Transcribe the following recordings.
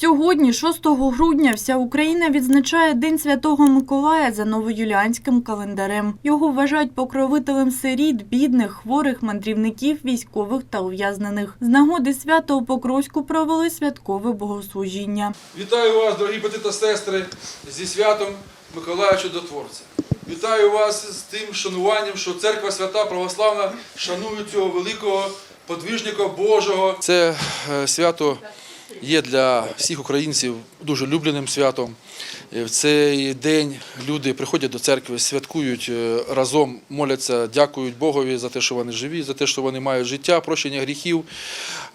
Сьогодні, 6 грудня, вся Україна відзначає День Святого Миколая за новоюліанським календарем. Його вважають покровителем сиріт, бідних, хворих, мандрівників, військових та ув'язнених. З нагоди свята у Покровську провели святкове богослужіння. Вітаю вас, дорогі брати та сестри, зі святом Миколая Чудотворця. Вітаю вас з тим шануванням, що церква свята православна шанує цього великого подвижника Божого. Це е, свято є для всіх українців дуже улюбленим святом. Е, В цей день люди приходять до церкви, святкують е, разом, моляться, дякують Богові за те, що вони живі, за те, що вони мають життя, прощення гріхів,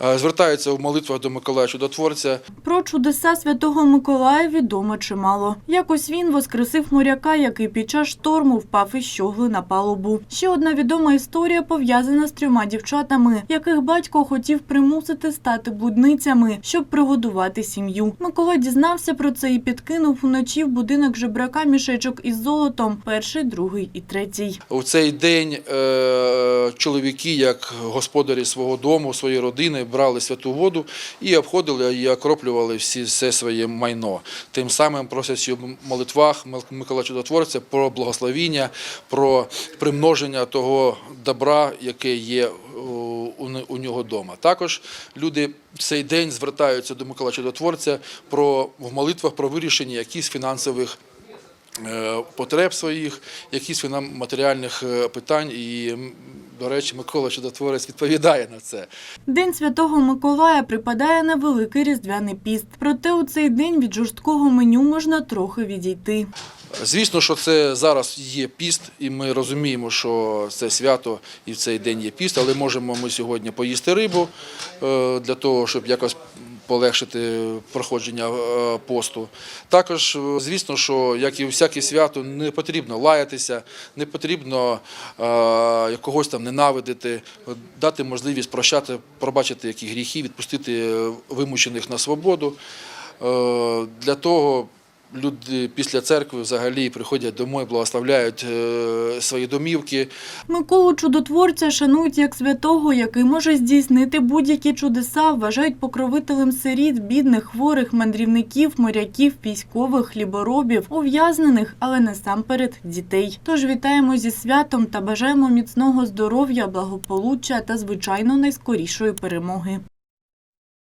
е, звертаються в молитвах до Миколая Чудотворця. Про чудеса Святого Миколая відомо чимало. Якось він воскресив моряка, який під час шторму впав із щогли на палубу. Ще одна відома історія пов'язана з трьома дівчатами, яких батько хотів примусити стати блудницями, щоб пригодувати сім'ю. Микола дізнався про це і підкинув уночі в будинок жебрака мішечок із золотом. Перший, другий і третій. У цей день е, чоловіки, як господарі свого дому, своєї родини, брали святу воду і обходили і окроплювали всі все своє майно. Тим самим просячи в молитвах Микола Чудотворця про благословіння, про примноження того добра, яке є у, у нього вдома. Також люди в цей день звертаються до Микола Чудотворця про в молитвах про вирішення якихось фінансових е, потреб своїх, якісь матеріальних е, питань. І, до речі, Микола Чудотворець відповідає на це. День Святого Миколая припадає на великий різдвяний піст. Проте у цей день від жорсткого меню можна трохи відійти. Звісно, що це зараз є піст, і ми розуміємо, що це свято і в цей день є піст, але можемо ми сьогодні поїсти рибу е, для того, щоб якось полегшити проходження е, посту. Також, е, звісно, що як і всяке свято, не потрібно лаятися, не потрібно якогось когось там ненавидити, дати можливість прощати, пробачити які гріхи, відпустити е, вимучених на свободу. Е, Для того люди після церкви взагалі приходять домой, благословляють е, свої домівки. Миколу чудотворця шанують як святого, який може здійснити будь-які чудеса, вважають покровителем сиріт, бідних, хворих, мандрівників, моряків, військових, хліборобів, ув'язнених, але насамперед дітей. Тож вітаємо зі святом та бажаємо міцного здоров'я, благополуччя та звичайно найскорішої перемоги.